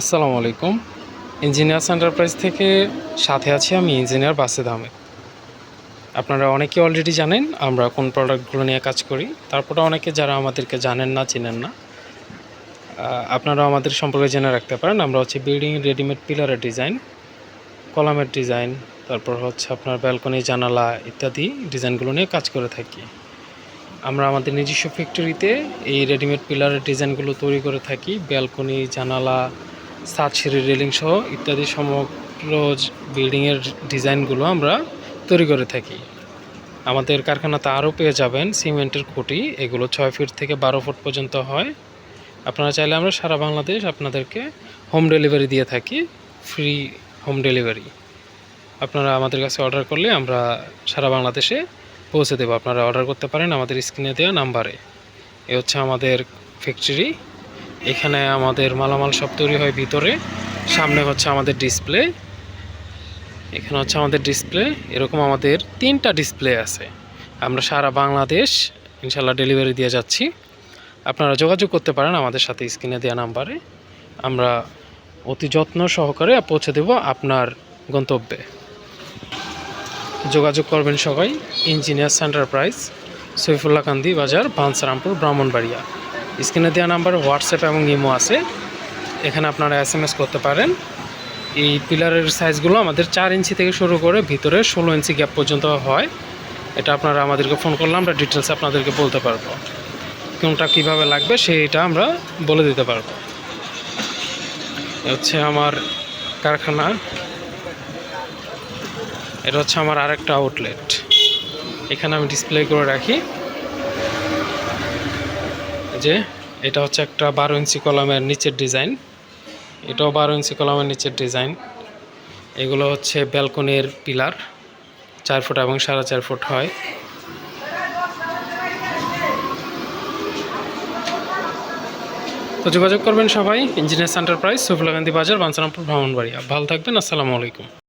আসসালামু আলাইকুম। Engineers enterprise থেকে সাথে আছি আমি ইঞ্জিনিয়ার বাসেদ আহমেদ। আপনারা অনেকে অলরেডি জানেন আমরা কোন প্রোডাক্টগুলো নিয়ে কাজ করি। তারপরে অনেকে যারা আমাদেরকে জানেন না, চিনেন না আপনারা আমাদের সম্পর্কে জেনে রাখতে পারেন। আমরা হচ্ছে বিল্ডিং রেডিমেড পিলারের ডিজাইন কলামের ডিজাইন তারপর হচ্ছে আপনার ব্যালকনি জানালা ইত্যাদি ডিজাইনগুলো নিয়ে কাজ করে থাকি। আমরা আমাদের নিজস্ব ফ্যাক্টরিতে এই রেডিমেড পিলারের ডিজাইনগুলো তৈরি করে থাকি। ব্যালকনি জানালা ছাদ সিঁড়ি রেলিং সহ ইত্যাদি সমগ্র বিল্ডিংয়ের ডিজাইনগুলো আমরা তৈরি করে থাকি। আমাদের কারখানাতে আরও পেয়ে যাবেন সিমেন্টের খুঁটি, এগুলো ছয় ফিট থেকে বারো ফুট পর্যন্ত হয়। আপনারা চাইলে আমরা সারা বাংলাদেশ আপনাদেরকে হোম ডেলিভারি দিয়ে থাকি, ফ্রি হোম ডেলিভারি। আপনারা আমাদের কাছে অর্ডার করলে আমরা সারা বাংলাদেশে পৌঁছে দেবো। আপনারা অর্ডার করতে পারেন আমাদের স্ক্রিনে দেওয়া নাম্বারে। এ হচ্ছে আমাদের ফ্যাক্টরি এখানে আমাদের মালামাল সব তৈরি হয় ভিতরে, সামনে হচ্ছে আমাদের ডিসপ্লে এখানে হচ্ছে আমাদের ডিসপ্লে এরকম আমাদের তিনটা ডিসপ্লে আছে। আমরা সারা বাংলাদেশ ইনশাল্লাহ ডেলিভারি দিয়ে যাচ্ছি। আপনারা যোগাযোগ করতে পারেন আমাদের সাথে স্ক্রিনে দেওয়া নাম্বারে। আমরা অতি যত্ন সহকারে পৌঁছে দেব আপনার গন্তব্যে। যোগাযোগ করবেন সবাই ইঞ্জিনিয়ার্স এন্টারপ্রাইজ সৈফুল্লাহ কান্দি বাজার বাঞ্ছারামপুর ব্রাহ্মণবাড়িয়া। স্ক্রিনে দেওয়া নাম্বার হোয়াটসঅ্যাপ এবং ইমো আছে। এখানে আপনারা এস করতে পারেন। এই পিলারের সাইজগুলো আমাদের চার ইঞ্চি থেকে শুরু করে ভিতরে ষোলো ইঞ্চি গ্যাপ পর্যন্ত হয়। এটা আপনারা আমাদেরকে ফোন করলে আমরা ডিটেলস আপনাদেরকে বলতে পারব। কোনটা কীভাবে লাগবে সেইটা আমরা বলে দিতে পারব। হচ্ছে আমার কারখানা। এটা হচ্ছে আমার আরেকটা আউটলেট এখানে আমি ডিসপ্লে করে রাখি। যে এটা হচ্ছে একটা বারো ইঞ্চি কলমের নিচের ডিজাইন। এটাও বারো ইঞ্চি কলমের নিচের ডিজাইন। এগুলো হচ্ছে ব্যালকনির পিলার, চার ফুট এবং সাড়ে চার ফুট হয়। তো যোগাযোগ করবেন সবাই, ইঞ্জিনিয়ার্স এন্টারপ্রাইজ, সুফলা গান্ধী বাজার, বাঞ্ছারামপুর ভ্রমণবাড়িয়া ভালো থাকবেন, আসসালামু আলাইকুম।